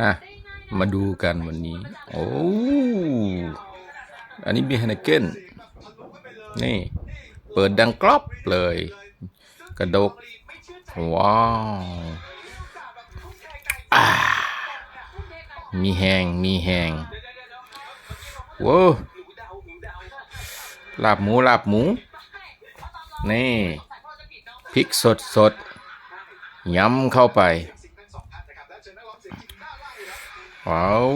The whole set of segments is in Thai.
อะ มาดูกันวันนี้ โอ้ อันนี้มีไฮนเกนนี่ เปิดดังกรอบเลย กระดก ว้าวมีแหงมีแหงว้าวลาบหมูลาบหมู นี่พริกสดสดๆย้ำเข้าไป ว้าว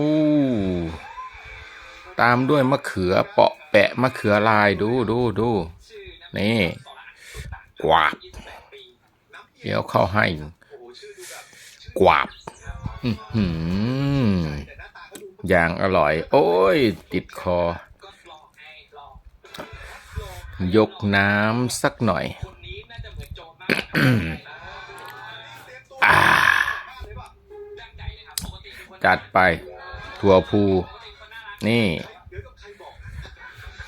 ตามด้วยมะเขือเปาะแปะมะเขือลายดูดูดูนี่กวาบเดี๋ยวเข้าให้ กวาบอื้อหืออย่างอร่อย โอ้ย ติดคอ ยกน้ำสักหน่อย อ่า จัดไป ถั่วพูนี่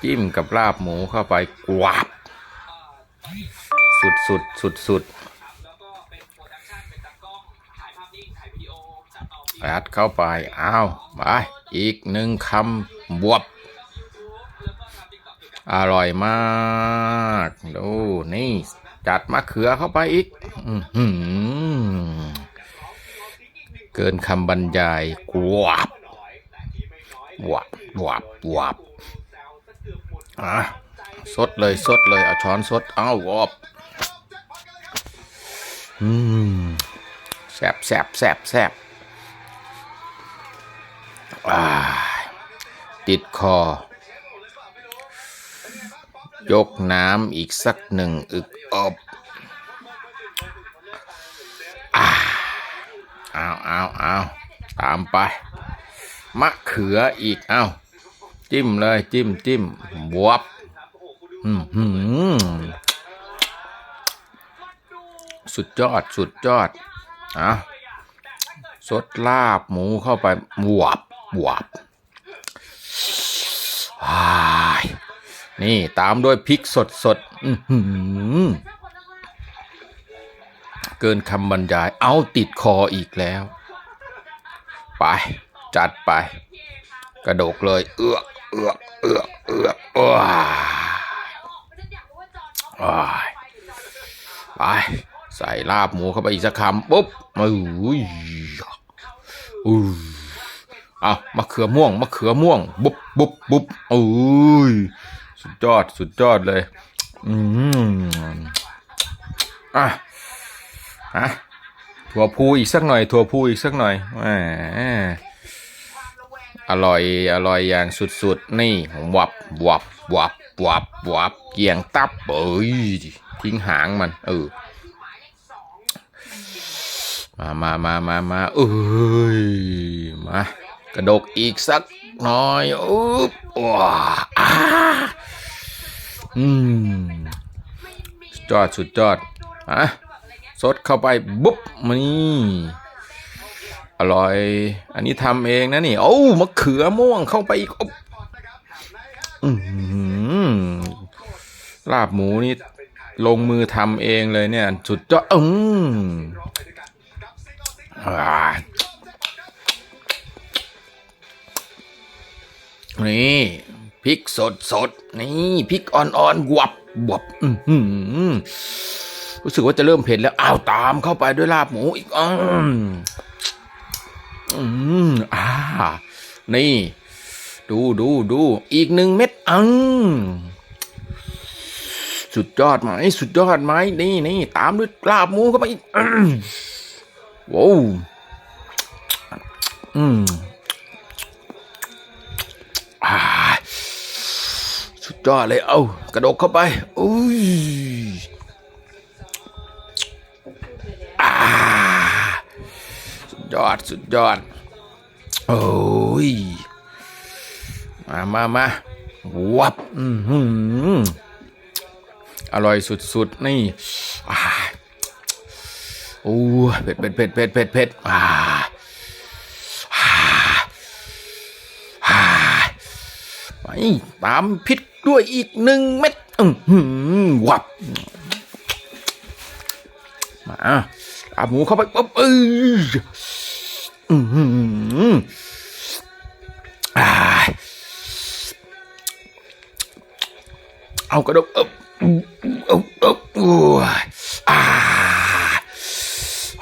จิ้มกับลาบหมูเข้าไปกวาบสุดสุดสุดสุดยัดเข้าไปอ้าวไปอีกหนึ่งคำบวบ อร่อยมาก ดู นี่ จัดมะเขือเข้าไปอีก อื เกินคำบรรยายกวาบวาบวาบวาบอะสดเลยสดเลยเอาช้อนสด เอาวอบอืมแซบแซบแซบแซบติดคอ ยกน้ำอีกสักหนึ่งอึกอบ เอาเอาเอาตามไป มะเขืออีกเอาจิ้มเลยจิ้มจิ้มบวบอืมสุดยอดสุดยอดอะสดลาบหมูเข้าไปบวบบวบนี่ตามด้วยพริกสดสดอื้อหือ เกินคำบรรยาย เอาติดคออีกแล้ว ไป จัดไป กระโดกเลย เอือกเอือกเอือกเอือกว้าว้ายไปใส่ลาบหมูเข้าไปอีกสักคำปุ๊บอุ้ยอุ้ยเอามะเขือม่วงมะเขือม่วง บุบบุบบุบอุ้ยสุดยอดสุดยอดเลย อืมอะ ฮะถั่วพูอีกสักหน่อย ถั่วพูอีกสักหน่อยอร่อยอร่อยอย่างสุดๆ นี่วับวับวับวับวับเกี่ยงตับเอ้ยทิ้งหางมัน เออ มามามามามาเอ้ยมากระดกอีกสักหน่อยอุ๊บว้าอ่าอืมสุดยอดสุดยอดอะ สดเข้าไปบุ๊บมานี่อร่อย อันนี้ทำเองนะนี่ โอ้มะเขือม่วงเข้าไปอีกอืมลาบหมูนี่ลงมือทำเองเลยเนี่ย สุดยอดอืมนี่พริกสดสดนี่พริกอ่อนๆบวบบวบอื้อหือ รู้สึกว่าจะเริ่มเผ็ดแล้วอ้าวตามเข้าไปด้วยลาบหมูอีกอืมอืมอ่า นี่ ดูดูดูอีกหนึ่งเม็ดอืมสุดยอดไหมสุดยอดไหมนี่นี่ตามด้วยลาบหมูเข้าไปอีกอืมว้าวอืมอ่าสุดยอดเลย เอากระดกเข้าไปอุ้ย ยอดสุดยอด โอ้ย มามามาวับอือหือร่อยสุดๆ นี่อ่าโอ้เผ็ดเผ็ดเผ็ดเผ็ดเผ็ดเผ็ดอ่าไปตามพิษด้วยอีกหนึ่งเม็ดอือหือวับ มาอาหมูเข้าไปปุ๊บเออ เอากระดกเออ